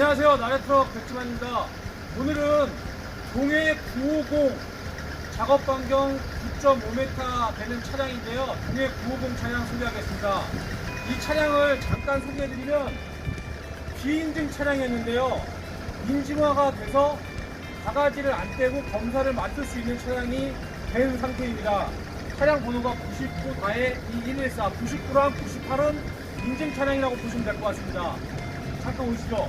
안녕하세요. 나래트럭 백지만입니다. 오늘은 동해 950 작업 반경 9.5m 되는 차량인데요. 동해 950 차량 소개하겠습니다. 이 차량을 잠깐 소개해드리면 비인증 차량이었는데요. 인증화가 돼서 바가지를 안 떼고 검사를 맡을 수 있는 차량이 된 상태입니다. 차량 번호가 99 다에 2114, 99랑 98은 인증 차량이라고 보시면 될 것 같습니다. 잠깐 오시죠.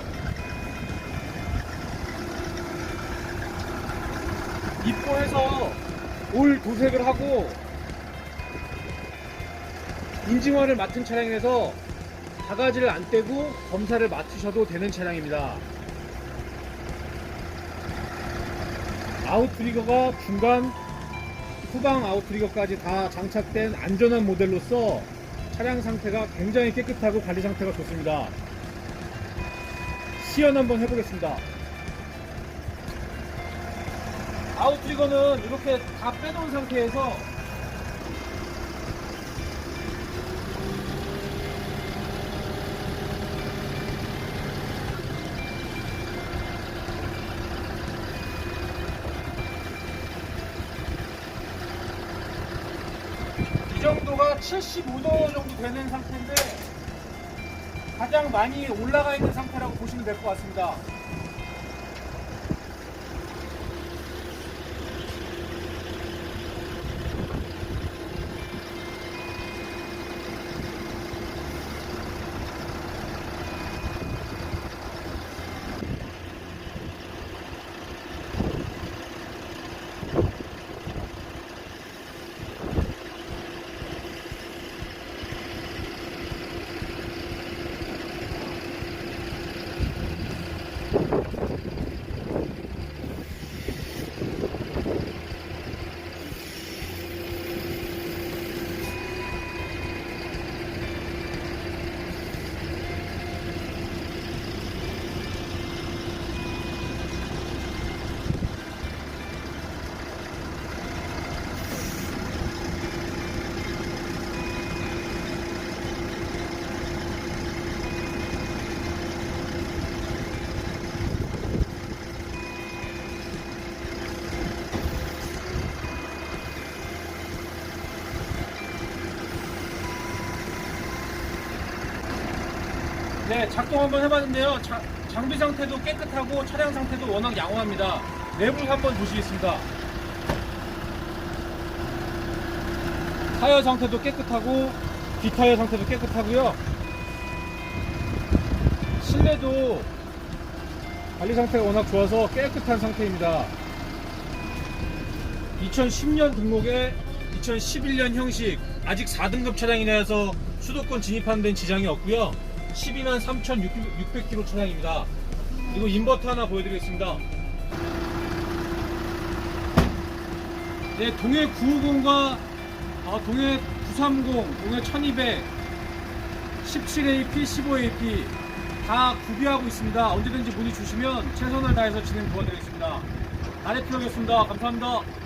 입고해서 올 도색을 하고 인증화를 맡은 차량에서 바가지를 안 떼고 검사를 맡으셔도 되는 차량입니다. 아웃트리거가 중간 후방 아웃트리거까지 다 장착된 안전한 모델로서 차량 상태가 굉장히 깨끗하고 관리 상태가 좋습니다. 시연 한번 해보겠습니다. 아웃트리거는 이렇게 다 빼놓은 상태에서 이 정도가 75도 정도 되는 상태인데 가장 많이 올라가 있는 상태라고 보시면 될 것 같습니다. 네, 작동 한번 해봤는데요. 자- 장비 상태도 깨끗하고 차량 상태도 워낙 양호합니다. 내부 한번 보시겠습니다. 타이어 상태도 깨끗하고 뒷타이어 상태도 깨끗하고요. 실내도 관리 상태가 워낙 좋아서 깨끗한 상태입니다. 2010년 등록에 2011년 형식 아직 4등급 차량이라 해서 수도권 진입하는 데는 지장이 없고요 12만 3,600km 차량입니다. 그리고 인버터 하나 보여드리겠습니다. 네, 동해 950과 아, 동해 930, 동해 1200 17AP, 15AP 다 구비하고 있습니다. 언제든지 문의 주시면 최선을 다해서 진행 도와드리겠습니다. 나래피어겠습니다. 감사합니다